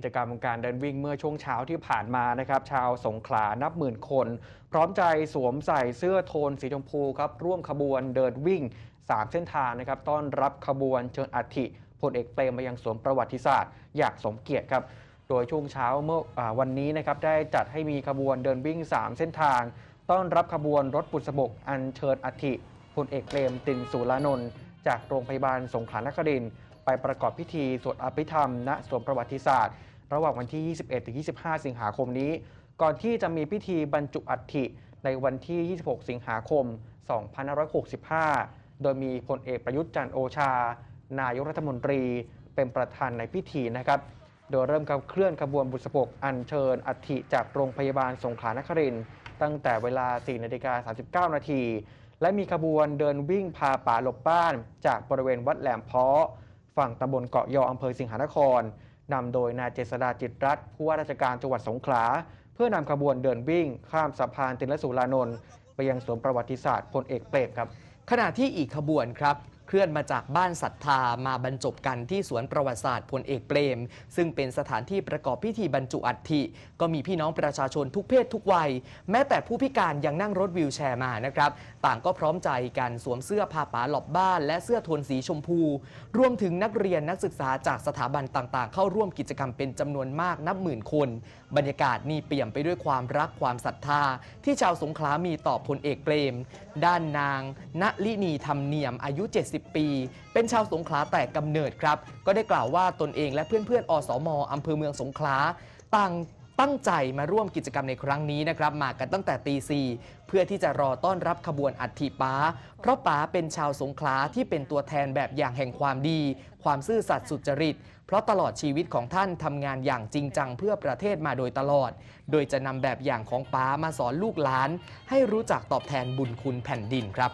กิจกรรมการเดินวิ่งเมื่อช่วงเช้าที่ผ่านมานะครับชาวสงขลานับหมื่นคน พร้อมใจสวมใส่เสื้อโทนสีชมพูครับร่วมขบวนเดินวิ่ง 3 เส้นทางนะครับต้อนรับขบวนเชิญอัฐิพลเอกเปรมมายังสวนประวัติศาสตร์อย่างสมเกียรติครับโดยช่วงเช้าเมื่ออวันนี้นะครับได้จัดให้มีขบวนเดินวิ่ง 3 เส้นทาง ต้อนรับขบวนรถบุษบกอัญเชิญอัฐิพลเอกเปรมตินสุรานนท์จากโรงพยาบาลสงขลานครินทร์ไปประกอบพิธีสวดอภิธรรม ณสวนประวัติศาสตร์ ระหว่างวันที่ 21-25 สิงหาคมนี้ ก่อนที่จะมีพิธีบรรจุอัฐิในวันที่ 26 สิงหาคม 2565 โดยมีพลเอกประยุทธ์จันโอชา นายกรัฐมนตรีเป็นประธานในพิธีนะครับ โดยเริ่มกับเคลื่อนขบวนบุษบกอัญเชิญอัฐิจากโรงพยาบาลสงขลานครินทร์ตั้งแต่เวลา 4 นาฬิกา 39 นาที และมีขบวนเดินวิ่งพาป่าหลบบ้าน จากบริเวณวัดแหลมเพาะ ฝั่งตำบลเกาะยออำเภอสิงหานคร นำโดยนายเจษดาจิตรัตน์ผู้ว่าราชการจังหวัดสงขลา เพื่อนำขบวนเดินวิ่ง ข้ามสะพานตินลสุรานนท์ไปยังสวนประวัติศาสตร์พลเอกเปรมครับขณะที่อีกขบวนครับ เคลื่อนมาจากบ้านศรัทธามาบรรจบกันที่สวนประวัติศาสตร์พลเอกเปรม ซึ่งเป็นสถานที่ประกอบพิธีบรรจุอัฐิก็มีพี่น้องประชาชนทุกเพศทุกวัย แม้แต่ผู้พิการยังนั่งรถวิวแชร์มานะครับต่างก็พร้อมใจกันสวมเสื้อผ้าป๋าหลอบบ้าน และเสื้อโทนสีชมพู รวมถึงนักเรียนนักศึกษาจากสถาบันต่างๆ เข้าร่วมกิจกรรมเป็นจำนวนมากนับหมื่นคน บรรยากาศนี่เปี่ยมไปด้วยความรักความศรัทธา ที่ชาวสงขลามีต่อพลเอกเปรม ด้านนางณลินีธรรมเนียมอายุ 70ปี เป็นชาวสงขลาแต่กำเนิดครับ ก็ได้กล่าวว่าตนเองและเพื่อนๆ อสมอำเภอเมืองสงขลาต่างตั้งใจมาร่วมกิจกรรมในครั้งนี้นะครับมากันตั้งแต่ตีสี่เพื่อที่จะรอต้อนรับขบวนอัฐิป้า เพราะป๋าเป็นชาวสงขลาที่เป็นตัวแทนแบบอย่างแห่งความดี ความซื่อสัตย์สุจริต เพราะตลอดชีวิตของท่านทำงานอย่างจริงจังเพื่อประเทศมาโดยตลอด โดยจะนำแบบอย่างของป้ามาสอนลูกหลาน ให้รู้จักตอบแทนบุญคุณแผ่นดินครับ